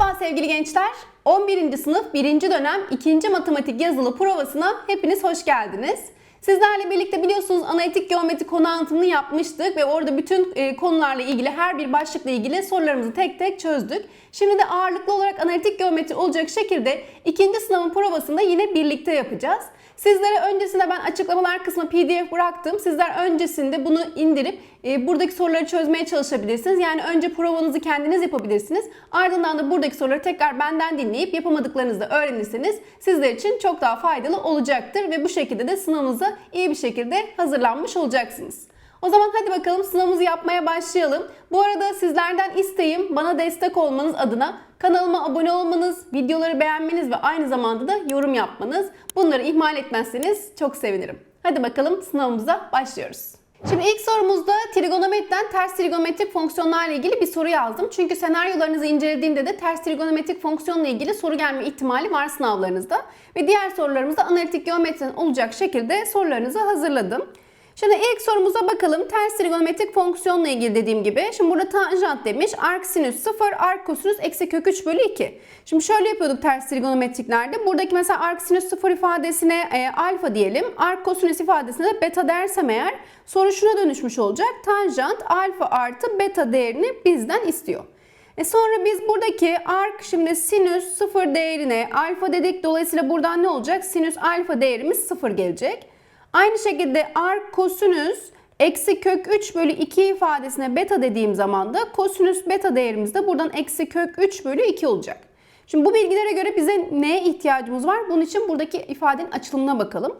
Merhaba sevgili gençler. 11. sınıf 1. dönem 2. matematik yazılı provasına hepiniz hoş geldiniz. Sizlerle birlikte biliyorsunuz analitik geometri konu anlatımını yapmıştık ve orada bütün e, konularla ilgili her bir başlıkla ilgili sorularımızı tek tek çözdük. Şimdi de ağırlıklı olarak analitik geometri olacak şekilde ikinci sınavın provasında yine birlikte yapacağız. Sizlere öncesinde ben açıklamalar kısmına pdf bıraktım. Sizler öncesinde bunu indirip e, buradaki soruları çözmeye çalışabilirsiniz. Yani önce provanızı kendiniz yapabilirsiniz. Ardından da buradaki soruları tekrar benden dinleyip yapamadıklarınızı öğrenirseniz sizler için çok daha faydalı olacaktır. Ve bu şekilde de sınavınıza iyi bir şekilde hazırlanmış olacaksınız. O zaman hadi bakalım sınavımızı yapmaya başlayalım. Bu arada sizlerden isteğim bana destek olmanız adına kanalıma abone olmanız, videoları beğenmeniz ve aynı zamanda da yorum yapmanız. Bunları ihmal etmezseniz çok sevinirim. Hadi bakalım sınavımıza başlıyoruz. Şimdi ilk sorumuzda trigonometriden ters trigonometrik fonksiyonlarla ilgili bir soru yazdım. Çünkü senaryolarınızı incelediğimde de ters trigonometrik fonksiyonla ilgili soru gelme ihtimali var sınavlarınızda. Ve diğer sorularımızda analitik geometriden olacak şekilde sorularınızı hazırladım. Şimdi ilk sorumuza bakalım. Ters trigonometrik fonksiyonla ilgili dediğim gibi. Şimdi burada tanjant demiş. Arc sinüs 0, arc kosinüs eksi kök 3 bölü 2. Şimdi şöyle yapıyorduk ters trigonometriklerde. Buradaki mesela arc sinüs 0 ifadesine e, alfa diyelim. Arc kosinüs ifadesine de beta dersem eğer soru şuna dönüşmüş olacak. Tanjant alfa artı beta değerini bizden istiyor. E sonra biz buradaki arc şimdi sinüs 0 değerine alfa dedik. Dolayısıyla buradan ne olacak? Sinüs alfa değerimiz 0 gelecek. Aynı şekilde arc kosinüs eksi kök 3 bölü 2 ifadesine beta dediğim zaman da kosinüs beta değerimiz de buradan eksi kök 3 bölü 2 olacak. Şimdi bu bilgilere göre bize neye ihtiyacımız var? Bunun için buradaki ifadenin açılımına bakalım.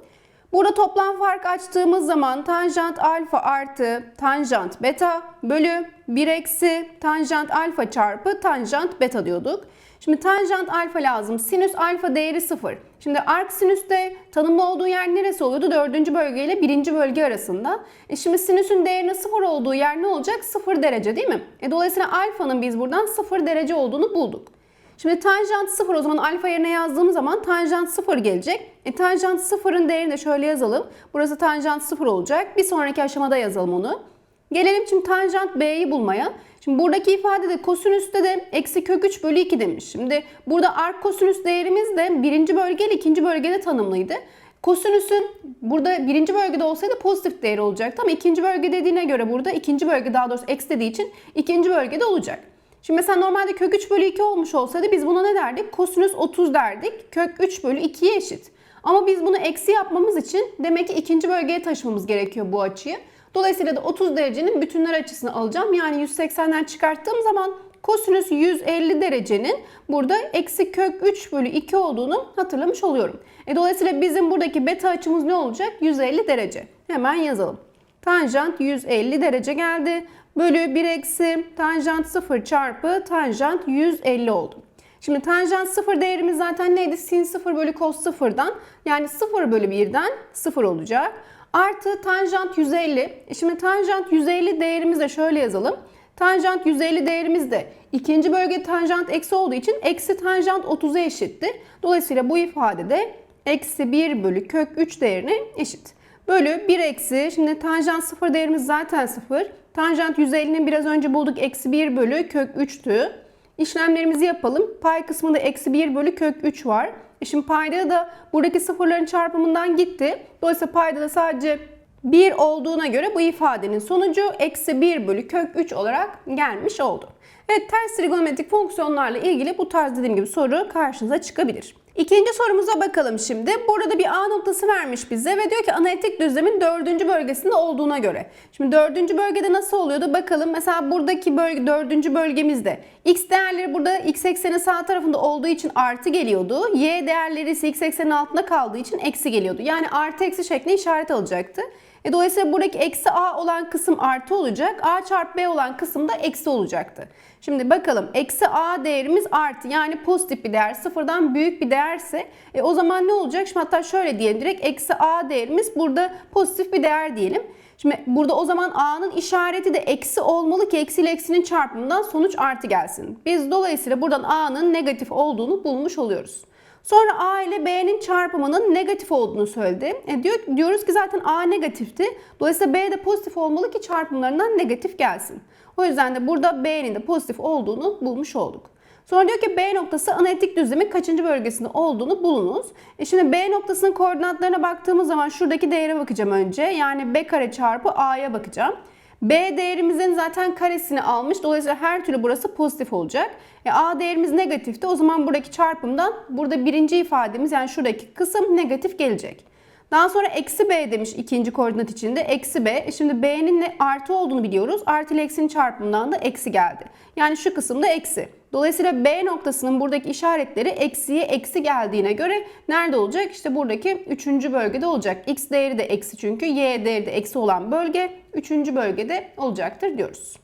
Burada toplam fark açtığımız zaman tanjant alfa artı tanjant beta bölü 1 eksi tanjant alfa çarpı tanjant beta diyorduk. Şimdi tanjant alfa lazım. Sinüs alfa değeri 0. Şimdi arc sinüste tanımlı olduğu yer neresi oluyordu? Dördüncü bölge ile birinci bölge arasında. E şimdi sinüsün değerinin 0 olduğu yer ne olacak? 0 derece değil mi? E dolayısıyla alfanın biz buradan 0 derece olduğunu bulduk. Şimdi tanjant 0 o zaman alfa yerine yazdığım zaman tanjant 0 gelecek. E tanjant 0'ın değerini de şöyle yazalım. Burası tanjant 0 olacak. Bir sonraki aşamada yazalım onu. Gelelim şimdi tanjant b'yi bulmaya. Şimdi buradaki ifadede kosinüste de eksi kök 3 bölü 2 demiş. Şimdi burada arc kosinüs değerimiz de birinci bölge ile ikinci bölgede tanımlıydı. Kosinüsün burada birinci bölgede olsaydı pozitif değeri olacaktı ama ikinci bölge dediğine göre burada ikinci bölge daha doğrusu eksi dediği için ikinci bölgede olacak. Şimdi mesela normalde kök 3 bölü 2 olmuş olsaydı biz buna ne derdik? Kosinüs 30 derdik. Kök 3 bölü 2'ye eşit. Ama biz bunu eksi yapmamız için demek ki ikinci bölgeye taşımamız gerekiyor bu açıyı. Dolayısıyla da 30 derecenin bütünler açısını alacağım. Yani 180'den çıkarttığım zaman kosinüs 150 derecenin burada eksi kök 3 bölü 2 olduğunu hatırlamış oluyorum. E dolayısıyla bizim buradaki beta açımız ne olacak? 150 derece. Hemen yazalım. Tanjant 150 derece geldi. Bölü 1 eksi tanjant 0 çarpı tanjant 150 oldu. Şimdi tanjant 0 değerimiz zaten neydi? Sin 0 bölü cos 0'dan yani 0 bölü 1'den 0 olacak. Artı tanjant 150. E şimdi tanjant 150 değerimizi de şöyle yazalım. Tanjant 150 değerimiz de ikinci bölge tanjant eksi olduğu için eksi tanjant 30'a eşittir. Dolayısıyla bu ifadede eksi 1 bölü kök 3 değerine eşit. Bölü 1 eksi, şimdi tanjant 0 değerimiz zaten 0. Tanjant 150'nin biraz önce bulduk eksi 1 bölü kök 3'tü. İşlemlerimizi yapalım. Pay kısmında eksi 1 bölü kök 3 var. E şimdi payda da buradaki sıfırların çarpımından gitti. Dolayısıyla payda da sadece 1 olduğuna göre bu ifadenin sonucu eksi 1 bölü kök 3 olarak gelmiş oldu. Evet ters trigonometrik fonksiyonlarla ilgili bu tarz dediğim gibi soru karşınıza çıkabilir. İkinci sorumuza bakalım şimdi. Burada bir A noktası vermiş bize ve diyor ki analitik düzlemin dördüncü bölgesinde olduğuna göre. Şimdi dördüncü bölgede nasıl oluyordu bakalım. Mesela buradaki bölge dördüncü bölgemizde x değerleri burada x eksenin sağ tarafında olduğu için artı geliyordu. Y değerleri ise x eksenin altında kaldığı için eksi geliyordu. Yani artı eksi şeklinde işaret alacaktı. E dolayısıyla buradaki eksi a olan kısım artı olacak. a çarpı b olan kısım da eksi olacaktı. Şimdi bakalım eksi a değerimiz artı yani pozitif bir değer sıfırdan büyük bir değerse e, o zaman ne olacak? Şimdi hatta şöyle diyelim direkt eksi a değerimiz burada pozitif bir değer diyelim. Şimdi burada o zaman a'nın işareti de eksi olmalı ki eksi ile eksinin çarpımından sonuç artı gelsin. Biz dolayısıyla buradan a'nın negatif olduğunu bulmuş oluyoruz. Sonra A ile B'nin çarpımının negatif olduğunu söyledi. E diyor, diyoruz ki zaten A negatifti. Dolayısıyla B de pozitif olmalı ki çarpımlarından negatif gelsin. O yüzden de burada B'nin de pozitif olduğunu bulmuş olduk. Sonra diyor ki B noktası analitik düzlemin kaçıncı bölgesinde olduğunu bulunuz. E şimdi B noktasının koordinatlarına baktığımız zaman şuradaki değere bakacağım önce. Yani B kare çarpı A'ya bakacağım. B değerimizin zaten karesini almış. Dolayısıyla her türlü burası pozitif olacak. E, A değerimiz negatifti. O zaman buradaki çarpımdan burada birinci ifademiz yani şuradaki kısım negatif gelecek. Daha sonra eksi b demiş ikinci koordinat içinde. Eksi b. E şimdi b'nin ne artı olduğunu biliyoruz. Artı ile eksinin çarpımından da eksi geldi. Yani şu kısımda eksi. Dolayısıyla b noktasının buradaki işaretleri eksiye eksi geldiğine göre nerede olacak? İşte buradaki üçüncü bölgede olacak. x değeri de eksi çünkü y değeri de eksi olan bölge üçüncü bölgede olacaktır diyoruz.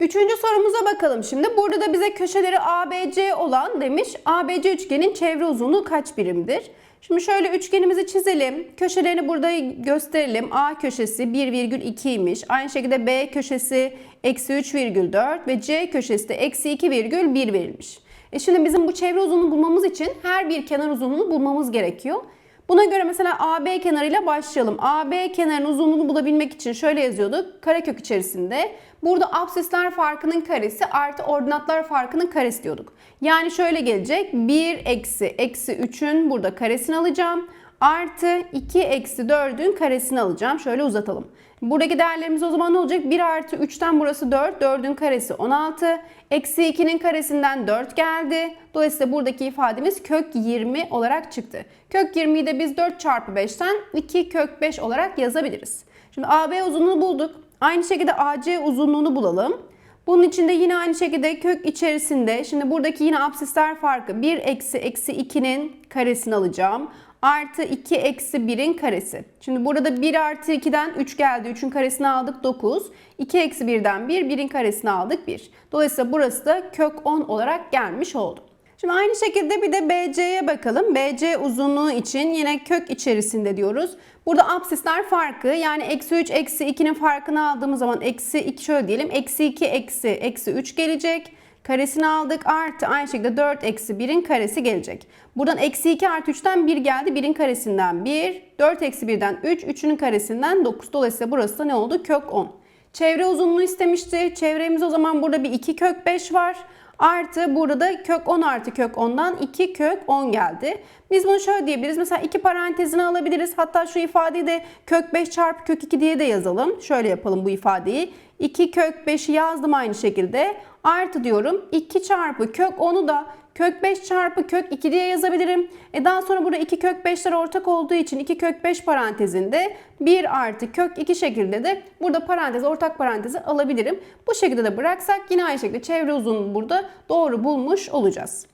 Üçüncü sorumuza bakalım şimdi. Burada da bize köşeleri ABC olan demiş. ABC üçgenin çevre uzunluğu kaç birimdir? Şimdi şöyle üçgenimizi çizelim. Köşelerini burada gösterelim. A köşesi 1,2'ymiş. Aynı şekilde B köşesi eksi 3,4 ve C köşesi de eksi 2,1 verilmiş. E şimdi bizim bu çevre uzunluğunu bulmamız için her bir kenar uzunluğunu bulmamız gerekiyor. Buna göre mesela AB kenarıyla başlayalım. AB kenarının uzunluğunu bulabilmek için şöyle yazıyorduk. Karekök içerisinde. Burada absisler farkının karesi artı ordinatlar farkının karesi diyorduk. Yani şöyle gelecek. 1 eksi eksi 3'ün burada karesini alacağım. Artı 2 eksi 4'ün karesini alacağım. Şöyle uzatalım. Buradaki değerlerimiz o zaman ne olacak? 1 artı 3'ten burası 4. 4'ün karesi 16. Eksi 2'nin karesinden 4 geldi. Dolayısıyla buradaki ifademiz kök 20 olarak çıktı. Kök 20'yi de biz 4 çarpı 5'ten 2 kök 5 olarak yazabiliriz. Şimdi AB uzunluğunu bulduk. Aynı şekilde AC uzunluğunu bulalım. Bunun için de yine aynı şekilde kök içerisinde şimdi buradaki yine absisler farkı 1 eksi eksi 2'nin karesini alacağım. Artı 2 eksi 1'in karesi. Şimdi burada 1 artı 2'den 3 geldi. 3'ün karesini aldık 9. 2 eksi 1'den 1, 1'in karesini aldık 1. Dolayısıyla burası da kök 10 olarak gelmiş oldu. Şimdi aynı şekilde bir de BC'ye bakalım. BC uzunluğu için yine kök içerisinde diyoruz. Burada absisler farkı yani eksi 3 eksi 2'nin farkını aldığımız zaman eksi 2 şöyle diyelim. Eksi 2 eksi eksi 3 gelecek. Karesini aldık artı aynı şekilde 4 eksi 1'in karesi gelecek. Buradan eksi 2 artı 3'ten 1 geldi. 1'in karesinden 1. 4 eksi 1'den 3. 3'ünün karesinden 9. Dolayısıyla burası da ne oldu? Kök 10. Çevre uzunluğu istemişti. Çevremiz o zaman burada bir 2 kök 5 var. Artı burada da kök 10 artı kök 10'dan 2 kök 10 geldi. Biz bunu şöyle diyebiliriz. Mesela iki parantezini alabiliriz. Hatta şu ifadeyi de kök 5 çarpı kök 2 diye de yazalım. Şöyle yapalım bu ifadeyi. 2 kök 5'i yazdım aynı şekilde. Artı diyorum 2 çarpı kök 10'u da kök 5 çarpı kök 2 diye yazabilirim. E daha sonra burada 2 kök 5'ler ortak olduğu için 2 kök 5 parantezinde 1 artı kök 2 şekilde de burada parantez ortak parantezi alabilirim. Bu şekilde de bıraksak yine aynı şekilde çevre uzunluğunu burada doğru bulmuş olacağız.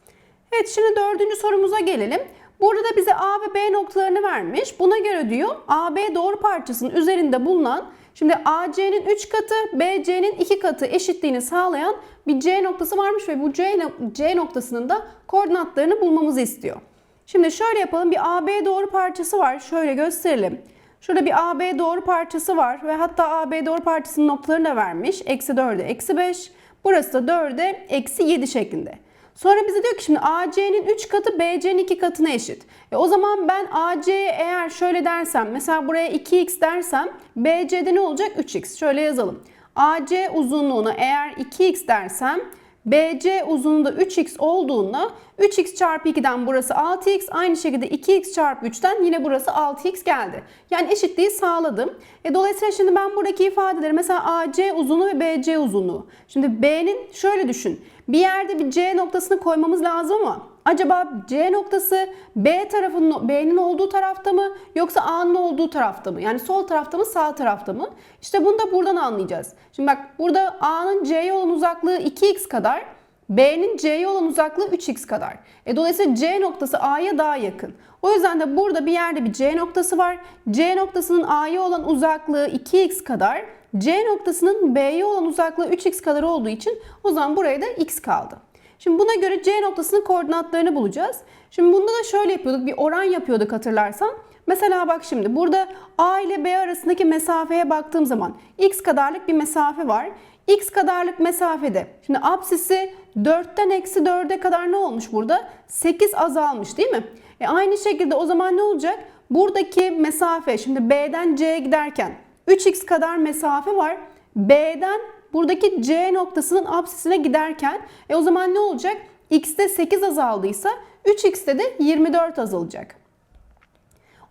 Evet şimdi dördüncü sorumuza gelelim. Burada da bize A ve B noktalarını vermiş. Buna göre diyor AB doğru parçasının üzerinde bulunan Şimdi AC'nin 3 katı, BC'nin 2 katı eşitliğini sağlayan bir C noktası varmış ve bu C, C noktasının da koordinatlarını bulmamızı istiyor. Şimdi şöyle yapalım. Bir AB doğru parçası var. Şöyle gösterelim. Şurada bir AB doğru parçası var ve hatta AB doğru parçasının noktalarını da vermiş. Eksi 4'e eksi 5. Burası da 4'e eksi 7 şeklinde. Sonra bize diyor ki şimdi AC'nin 3 katı BC'nin 2 katına eşit. E o zaman ben AC'ye eğer şöyle dersem mesela buraya 2x dersem BC'de ne olacak? 3x. Şöyle yazalım. AC uzunluğuna eğer 2x dersem BC uzunluğu da 3x olduğunda 3x çarpı 2'den burası 6x aynı şekilde 2x çarpı 3'ten yine burası 6x geldi. Yani eşitliği sağladım. E, dolayısıyla şimdi ben buradaki ifadeleri mesela AC uzunluğu ve BC uzunluğu. Şimdi B'nin şöyle düşün. Bir yerde bir C noktasını koymamız lazım ama acaba C noktası B tarafının B'nin olduğu tarafta mı yoksa A'nın olduğu tarafta mı? Yani sol tarafta mı sağ tarafta mı? İşte bunu da buradan anlayacağız. Şimdi bak burada A'nın C'ye olan uzaklığı 2x kadar B'nin C'ye olan uzaklığı 3x kadar. E, dolayısıyla C noktası A'ya daha yakın. O yüzden de burada bir yerde bir C noktası var. C noktasının A'ya olan uzaklığı 2x kadar. C noktasının B'ye olan uzaklığı 3x kadar olduğu için o zaman buraya da x kaldı. Şimdi buna göre C noktasının koordinatlarını bulacağız. Şimdi bunda da şöyle yapıyorduk. Bir oran yapıyorduk hatırlarsan. Mesela bak şimdi burada A ile B arasındaki mesafeye baktığım zaman x kadarlık bir mesafe var. X kadarlık mesafede. Şimdi apsisi 4'ten eksi 4'e kadar ne olmuş burada? 8 azalmış değil mi? E aynı şekilde o zaman ne olacak? Buradaki mesafe şimdi B'den C'ye giderken 3x kadar mesafe var. B'den buradaki C noktasının apsisine giderken e o zaman ne olacak? X'te 8 azaldıysa 3X'te de 24 azalacak.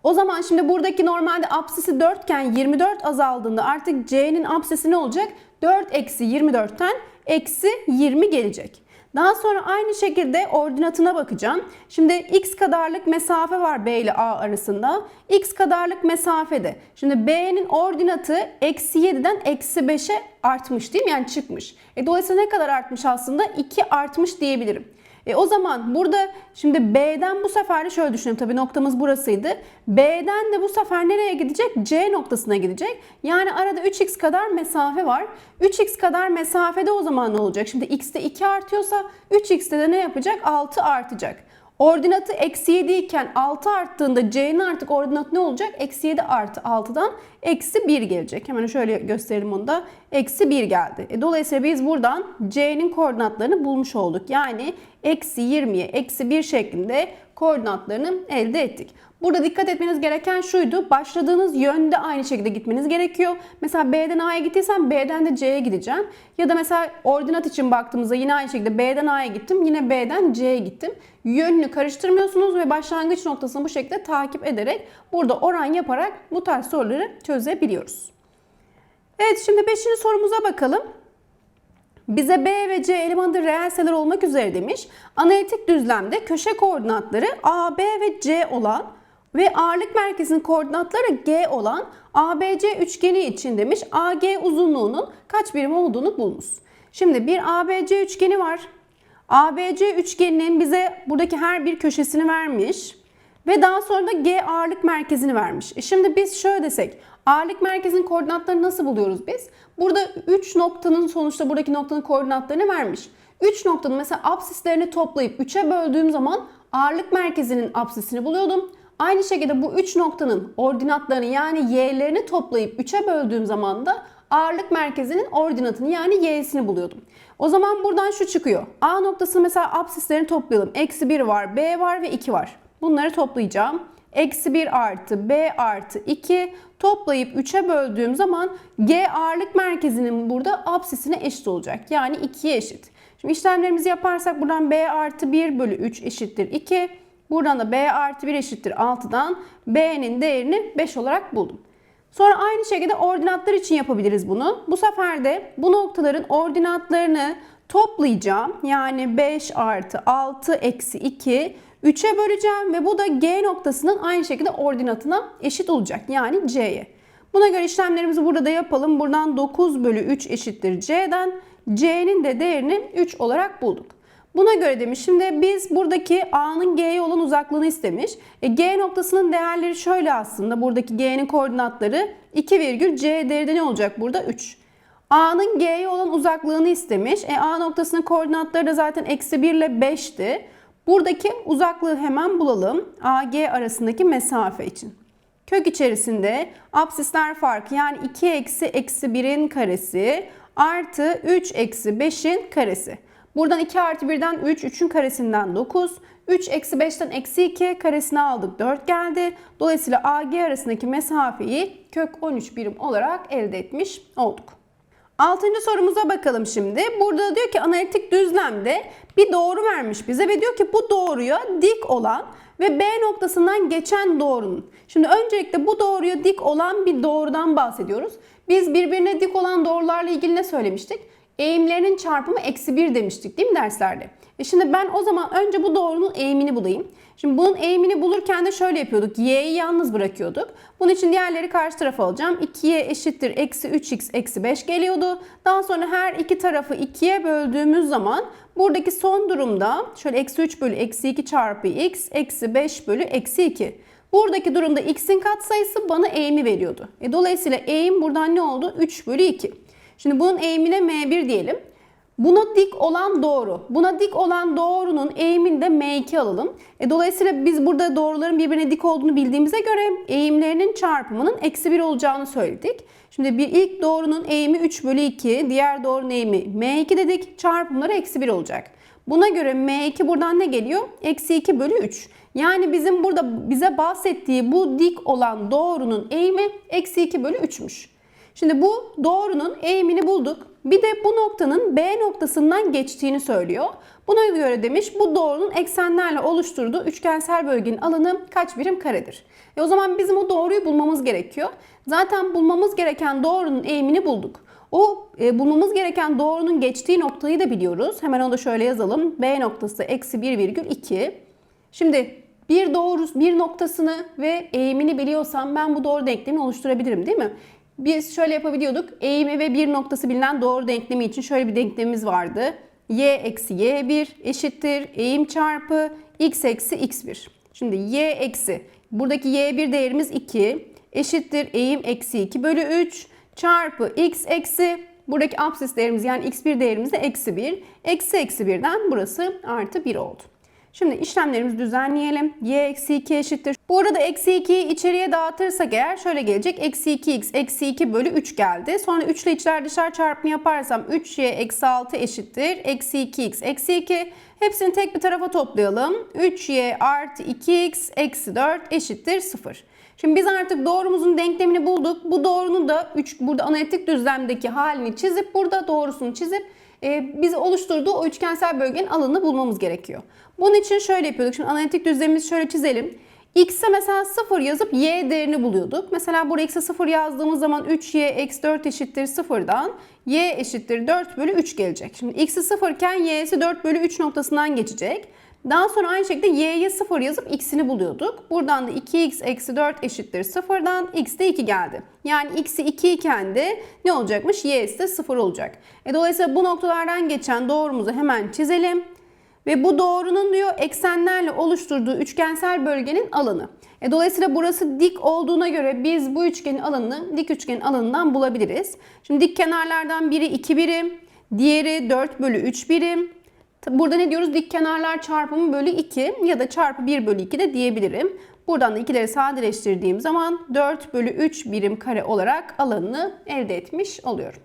O zaman şimdi buradaki normalde apsisi 4 iken 24 azaldığında artık C'nin apsisi ne olacak? 4 eksi 24'ten eksi 20 gelecek. Daha sonra aynı şekilde ordinatına bakacağım. Şimdi x kadarlık mesafe var B ile A arasında. x kadarlık mesafede. Şimdi B'nin ordinatı eksi 7'den eksi 5'e artmış değil mi? Yani çıkmış. E, dolayısıyla ne kadar artmış aslında? 2 artmış diyebilirim. E o zaman burada şimdi B'den bu sefer de şöyle düşünelim tabii noktamız burasıydı. B'den de bu sefer nereye gidecek? C noktasına gidecek. Yani arada 3x kadar mesafe var. 3x kadar mesafede o zaman ne olacak? Şimdi x'te 2 artıyorsa 3x'te de ne yapacak? 6 artacak. Ordinatı eksi 7 iken 6 arttığında c'nin artık ordinatı ne olacak? Eksi 7 artı 6'dan eksi 1 gelecek. Hemen şöyle gösterelim onu da. Eksi 1 geldi. E, dolayısıyla biz buradan c'nin koordinatlarını bulmuş olduk. Yani eksi 20'ye eksi 1 şeklinde koordinatlarını elde ettik. Burada dikkat etmeniz gereken şuydu. Başladığınız yönde aynı şekilde gitmeniz gerekiyor. Mesela B'den A'ya gittiysem B'den de C'ye gideceğim. Ya da mesela ordinat için baktığımızda yine aynı şekilde B'den A'ya gittim. Yine B'den C'ye gittim. Yönünü karıştırmıyorsunuz ve başlangıç noktasını bu şekilde takip ederek burada oran yaparak bu tarz soruları çözebiliyoruz. Evet şimdi 5. sorumuza bakalım. Bize B ve C elemanı reel sayılar olmak üzere demiş. Analitik düzlemde köşe koordinatları A, B ve C olan ve ağırlık merkezinin koordinatları G olan ABC üçgeni için demiş AG uzunluğunun kaç birim olduğunu bulmuş. Şimdi bir ABC üçgeni var. ABC üçgeninin bize buradaki her bir köşesini vermiş ve daha sonra da G ağırlık merkezini vermiş. E şimdi biz şöyle desek ağırlık merkezinin koordinatlarını nasıl buluyoruz biz? Burada 3 noktanın sonuçta buradaki noktanın koordinatlarını vermiş. 3 noktanın mesela apsislerini toplayıp 3'e böldüğüm zaman ağırlık merkezinin apsisini buluyordum. Aynı şekilde bu 3 noktanın ordinatlarını yani y'lerini toplayıp 3'e böldüğüm zaman da ağırlık merkezinin ordinatını yani y'sini buluyordum. O zaman buradan şu çıkıyor. A noktası mesela apsislerini toplayalım. Eksi 1 var, B var ve 2 var. Bunları toplayacağım. Eksi 1 artı B artı 2 toplayıp 3'e böldüğüm zaman G ağırlık merkezinin burada apsisine eşit olacak. Yani 2'ye eşit. Şimdi işlemlerimizi yaparsak buradan B artı 1 bölü 3 eşittir 2. Buradan da B artı 1 eşittir 6'dan B'nin değerini 5 olarak buldum. Sonra aynı şekilde ordinatlar için yapabiliriz bunu. Bu sefer de bu noktaların ordinatlarını toplayacağım. Yani 5 artı 6 eksi 2 3'e böleceğim ve bu da G noktasının aynı şekilde ordinatına eşit olacak. Yani C'ye. Buna göre işlemlerimizi burada da yapalım. Buradan 9 bölü 3 eşittir C'den. C'nin de değerini 3 olarak bulduk. Buna göre demiş şimdi biz buradaki A'nın G'ye olan uzaklığını istemiş. E, G noktasının değerleri şöyle aslında. Buradaki G'nin koordinatları 2 virgül C değeri de ne olacak burada? 3. A'nın G'ye olan uzaklığını istemiş. E, A noktasının koordinatları da zaten eksi 1 ile 5'ti. Buradaki uzaklığı hemen bulalım. AG arasındaki mesafe için. Kök içerisinde absisler farkı yani 2 eksi eksi 1'in karesi artı 3 eksi 5'in karesi. Buradan 2 artı 1'den 3, 3'ün karesinden 9. 3 eksi 5'ten eksi 2 karesini aldık 4 geldi. Dolayısıyla AG arasındaki mesafeyi kök 13 birim olarak elde etmiş olduk. Altıncı sorumuza bakalım şimdi. Burada diyor ki analitik düzlemde bir doğru vermiş bize ve diyor ki bu doğruya dik olan ve B noktasından geçen doğrunun. Şimdi öncelikle bu doğruya dik olan bir doğrudan bahsediyoruz. Biz birbirine dik olan doğrularla ilgili ne söylemiştik? Eğimlerinin çarpımı eksi 1 demiştik değil mi derslerde? E şimdi ben o zaman önce bu doğrunun eğimini bulayım. Şimdi bunun eğimini bulurken de şöyle yapıyorduk. Y'yi yalnız bırakıyorduk. Bunun için diğerleri karşı tarafa alacağım. 2y eşittir eksi 3x eksi 5 geliyordu. Daha sonra her iki tarafı 2'ye böldüğümüz zaman buradaki son durumda şöyle eksi 3 bölü eksi 2 çarpı x eksi 5 bölü eksi 2. Buradaki durumda x'in katsayısı bana eğimi veriyordu. E, dolayısıyla eğim buradan ne oldu? 3 bölü 2. Şimdi bunun eğimine m1 diyelim. Buna dik olan doğru. Buna dik olan doğrunun eğimini de M2 alalım. E, dolayısıyla biz burada doğruların birbirine dik olduğunu bildiğimize göre eğimlerinin çarpımının eksi 1 olacağını söyledik. Şimdi bir ilk doğrunun eğimi 3 bölü 2, diğer doğrunun eğimi M2 dedik. Çarpımları eksi 1 olacak. Buna göre M2 buradan ne geliyor? Eksi 2 bölü 3. Yani bizim burada bize bahsettiği bu dik olan doğrunun eğimi eksi 2 bölü 3'müş. Şimdi bu doğrunun eğimini bulduk. Bir de bu noktanın B noktasından geçtiğini söylüyor. Buna göre demiş bu doğrunun eksenlerle oluşturduğu üçgensel bölgenin alanı kaç birim karedir? E o zaman bizim o doğruyu bulmamız gerekiyor. Zaten bulmamız gereken doğrunun eğimini bulduk. O e, bulmamız gereken doğrunun geçtiği noktayı da biliyoruz. Hemen onu da şöyle yazalım. B noktası eksi 1,2. Şimdi bir doğru bir noktasını ve eğimini biliyorsam ben bu doğru denklemi oluşturabilirim değil mi? Biz şöyle yapabiliyorduk. Eğimi ve bir noktası bilinen doğru denklemi için şöyle bir denklemimiz vardı. y eksi y1 eşittir eğim çarpı x eksi x1. Şimdi y eksi buradaki y1 değerimiz 2 eşittir eğim eksi 2 bölü 3 çarpı x eksi buradaki absis değerimiz yani x1 değerimiz de eksi 1. Eksi eksi 1'den burası artı 1 oldu. Şimdi işlemlerimizi düzenleyelim. y eksi 2 eşittir. Bu arada eksi 2'yi içeriye dağıtırsak eğer şöyle gelecek. Eksi 2x eksi 2 bölü 3 geldi. Sonra 3 ile içler dışarı çarpımı yaparsam 3y eksi 6 eşittir. Eksi 2x eksi 2. Hepsini tek bir tarafa toplayalım. 3y artı 2x eksi 4 eşittir 0. Şimdi biz artık doğrumuzun denklemini bulduk. Bu doğrunun da 3 burada analitik düzlemdeki halini çizip burada doğrusunu çizip e, bizi oluşturduğu o üçgensel bölgenin alanını bulmamız gerekiyor. Bunun için şöyle yapıyorduk. Şimdi analitik düzlemimizi şöyle çizelim. X'e mesela 0 yazıp y değerini buluyorduk. Mesela buraya x'e 0 yazdığımız zaman 3y eksi 4 eşittir 0'dan y eşittir 4 bölü 3 gelecek. Şimdi x'i 0 iken y'si 4 bölü 3 noktasından geçecek. Daha sonra aynı şekilde y'ye 0 yazıp x'ini buluyorduk. Buradan da 2x eksi 4 eşittir 0'dan x de 2 geldi. Yani x'i 2 iken de ne olacakmış? y'si de 0 olacak. E dolayısıyla bu noktalardan geçen doğrumuzu hemen çizelim. Ve bu doğrunun diyor eksenlerle oluşturduğu üçgensel bölgenin alanı. E dolayısıyla burası dik olduğuna göre biz bu üçgenin alanını dik üçgenin alanından bulabiliriz. Şimdi dik kenarlardan biri 2 birim, diğeri 4 bölü 3 birim. Burada ne diyoruz? Dik kenarlar çarpımı bölü 2 ya da çarpı 1 bölü 2 de diyebilirim. Buradan da ikileri sadeleştirdiğim zaman 4 bölü 3 birim kare olarak alanını elde etmiş oluyorum.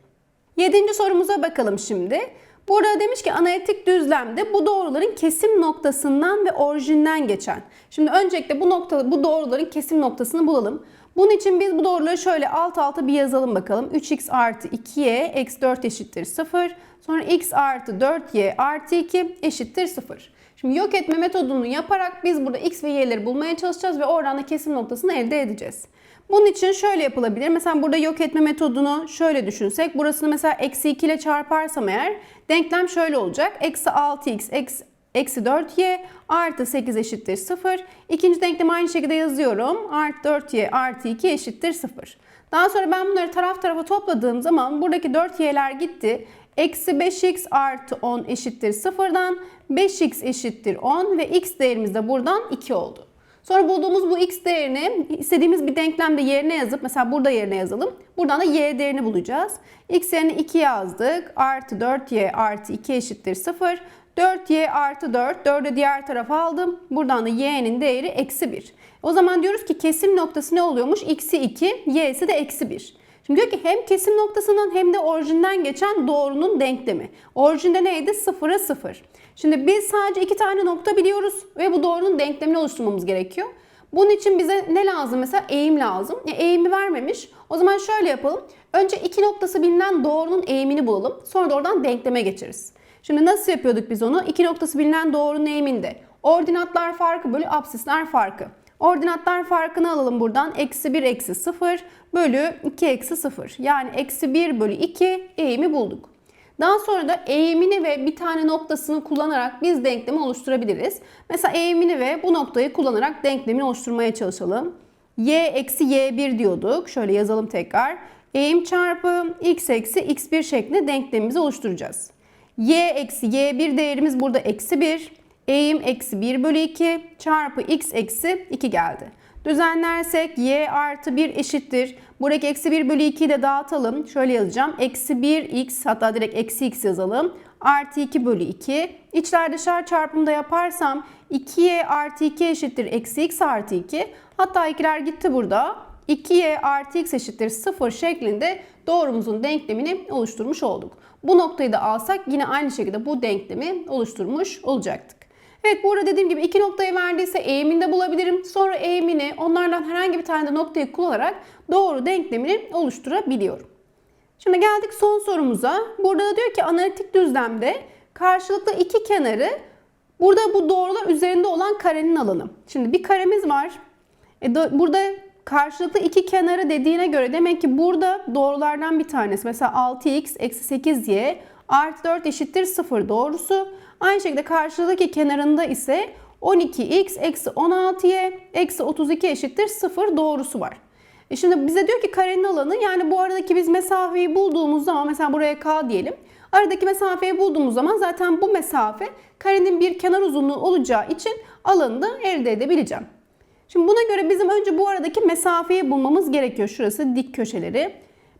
Yedinci sorumuza bakalım şimdi. Burada demiş ki analitik düzlemde bu doğruların kesim noktasından ve orijinden geçen. Şimdi öncelikle bu nokta bu doğruların kesim noktasını bulalım. Bunun için biz bu doğruları şöyle alt alta bir yazalım bakalım. 3x artı 2y eksi 4 eşittir 0. Sonra x artı 4y artı 2 eşittir 0. Şimdi yok etme metodunu yaparak biz burada x ve y'leri bulmaya çalışacağız ve oradan da kesim noktasını elde edeceğiz. Bunun için şöyle yapılabilir. Mesela burada yok etme metodunu şöyle düşünsek. Burasını mesela eksi 2 ile çarparsam eğer denklem şöyle olacak. Eksi 6x eksi Eksi 4y artı 8 eşittir 0. İkinci denklemi aynı şekilde yazıyorum. Artı 4y artı 2 eşittir 0. Daha sonra ben bunları taraf tarafa topladığım zaman buradaki 4y'ler gitti. Eksi 5x artı 10 eşittir 0'dan 5x eşittir 10 ve x değerimiz de buradan 2 oldu. Sonra bulduğumuz bu x değerini istediğimiz bir denklemde yerine yazıp mesela burada yerine yazalım. Buradan da y değerini bulacağız. x yerine 2 yazdık. Artı 4y artı 2 eşittir 0. 4y artı 4. 4'ü diğer tarafa aldım. Buradan da y'nin değeri eksi 1. O zaman diyoruz ki kesim noktası ne oluyormuş? x'i 2, y'si de eksi 1. Şimdi diyor ki hem kesim noktasından hem de orijinden geçen doğrunun denklemi. Orijinde neydi? 0'a 0. Şimdi biz sadece iki tane nokta biliyoruz ve bu doğrunun denklemini oluşturmamız gerekiyor. Bunun için bize ne lazım? Mesela eğim lazım. E, eğimi vermemiş. O zaman şöyle yapalım. Önce iki noktası bilinen doğrunun eğimini bulalım. Sonra da oradan denkleme geçeriz. Şimdi nasıl yapıyorduk biz onu? İki noktası bilinen doğrunun eğiminde. Ordinatlar farkı bölü absisler farkı. Ordinatlar farkını alalım buradan. Eksi 1 eksi 0 bölü 2 eksi 0. Yani eksi 1 bölü 2 eğimi bulduk. Daha sonra da eğimini ve bir tane noktasını kullanarak biz denklemi oluşturabiliriz. Mesela eğimini ve bu noktayı kullanarak denklemini oluşturmaya çalışalım. y eksi y1 diyorduk. Şöyle yazalım tekrar. Eğim çarpı x eksi x1 şeklinde denklemimizi oluşturacağız. Y eksi y1 değerimiz burada eksi 1. Eğim eksi 1 bölü 2 çarpı x eksi 2 geldi. Düzenlersek y artı 1 eşittir. Buradaki eksi 1 bölü 2'yi de dağıtalım. Şöyle yazacağım. Eksi 1x hatta direkt eksi x yazalım. Artı 2 bölü 2. İçler dışarı çarpımda yaparsam 2y artı 2 eşittir. Eksi x artı 2. Hatta ikiler gitti burada. 2y artı x eşittir 0 şeklinde doğrumuzun denklemini oluşturmuş olduk. Bu noktayı da alsak yine aynı şekilde bu denklemi oluşturmuş olacaktık. Evet bu arada dediğim gibi iki noktayı verdiyse eğimini de bulabilirim. Sonra eğimini onlardan herhangi bir tane de noktayı kullanarak doğru denklemini oluşturabiliyorum. Şimdi geldik son sorumuza. Burada da diyor ki analitik düzlemde karşılıklı iki kenarı burada bu doğrular üzerinde olan karenin alanı. Şimdi bir karemiz var. E, da- burada karşılıklı iki kenarı dediğine göre demek ki burada doğrulardan bir tanesi. Mesela 6x eksi 8y artı 4 eşittir 0 doğrusu. Aynı şekilde karşılıdaki kenarında ise 12x eksi 16y eksi 32 eşittir 0 doğrusu var. E şimdi bize diyor ki karenin alanı yani bu aradaki biz mesafeyi bulduğumuz zaman mesela buraya k diyelim. Aradaki mesafeyi bulduğumuz zaman zaten bu mesafe karenin bir kenar uzunluğu olacağı için alanı da elde edebileceğim. Şimdi buna göre bizim önce bu aradaki mesafeyi bulmamız gerekiyor. Şurası dik köşeleri.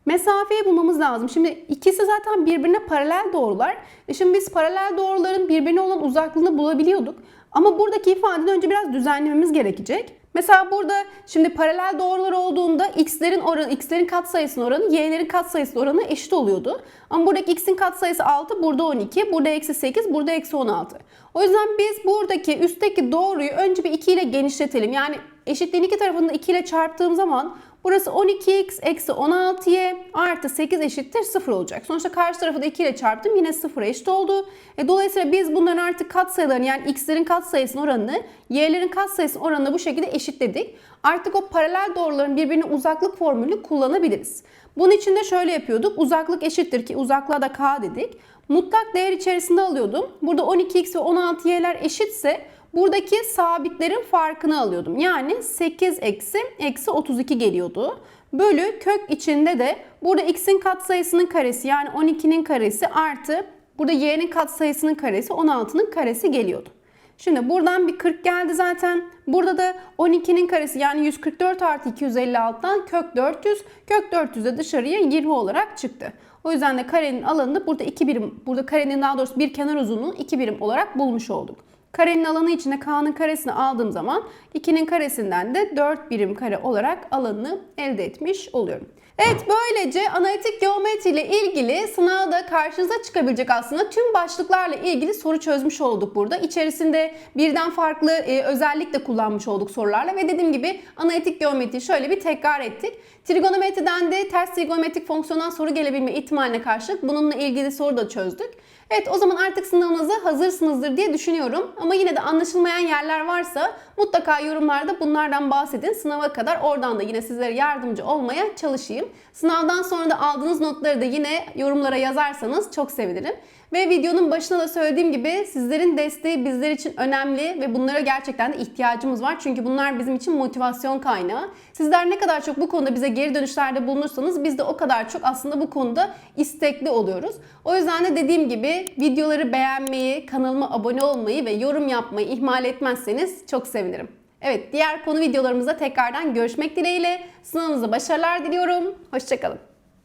Mesafeyi bulmamız lazım. Şimdi ikisi zaten birbirine paralel doğrular. E şimdi biz paralel doğruların birbirine olan uzaklığını bulabiliyorduk. Ama buradaki ifadeyi önce biraz düzenlememiz gerekecek. Mesela burada şimdi paralel doğrular olduğunda x'lerin oranı, x'lerin katsayısının oranı y'lerin katsayısının oranı eşit oluyordu. Ama buradaki x'in katsayısı 6, burada 12, burada eksi 8, burada eksi 16. O yüzden biz buradaki üstteki doğruyu önce bir 2 ile genişletelim. Yani eşitliğin iki tarafını da 2 ile çarptığım zaman burası 12x eksi 16y artı 8 eşittir 0 olacak. Sonuçta karşı tarafı da 2 ile çarptım yine 0'a eşit oldu. E, dolayısıyla biz bunların artık katsayılarını yani x'lerin katsayısının oranını y'lerin katsayısının oranını bu şekilde eşitledik. Artık o paralel doğruların birbirine uzaklık formülünü kullanabiliriz. Bunun için de şöyle yapıyorduk. Uzaklık eşittir ki uzaklığa da k dedik. Mutlak değer içerisinde alıyordum. Burada 12x ve 16y'ler eşitse buradaki sabitlerin farkını alıyordum. Yani 8 eksi eksi 32 geliyordu. Bölü kök içinde de burada x'in katsayısının karesi yani 12'nin karesi artı burada y'nin katsayısının karesi 16'nın karesi geliyordu. Şimdi buradan bir 40 geldi zaten. Burada da 12'nin karesi yani 144 artı 256'dan kök 400. Kök 400 de dışarıya 20 olarak çıktı. O yüzden de karenin alanını burada 2 birim, burada karenin daha doğrusu bir kenar uzunluğu 2 birim olarak bulmuş olduk. Karenin alanı içinde k'nın karesini aldığım zaman 2'nin karesinden de 4 birim kare olarak alanını elde etmiş oluyorum. Evet böylece analitik geometri ile ilgili sınavda karşınıza çıkabilecek aslında tüm başlıklarla ilgili soru çözmüş olduk burada. İçerisinde birden farklı e, özellik de kullanmış olduk sorularla ve dediğim gibi analitik geometri şöyle bir tekrar ettik. Trigonometriden de ters trigonometrik fonksiyondan soru gelebilme ihtimaline karşılık bununla ilgili soru da çözdük. Evet o zaman artık sınavınıza hazırsınızdır diye düşünüyorum. Ama yine de anlaşılmayan yerler varsa mutlaka yorumlarda bunlardan bahsedin. Sınava kadar oradan da yine sizlere yardımcı olmaya çalışayım. Sınavdan sonra da aldığınız notları da yine yorumlara yazarsanız çok sevinirim. Ve videonun başında da söylediğim gibi sizlerin desteği bizler için önemli ve bunlara gerçekten de ihtiyacımız var. Çünkü bunlar bizim için motivasyon kaynağı. Sizler ne kadar çok bu konuda bize geri dönüşlerde bulunursanız biz de o kadar çok aslında bu konuda istekli oluyoruz. O yüzden de dediğim gibi videoları beğenmeyi, kanalıma abone olmayı ve yorum yapmayı ihmal etmezseniz çok sevinirim. Evet diğer konu videolarımızda tekrardan görüşmek dileğiyle. Sınavınıza başarılar diliyorum. Hoşçakalın.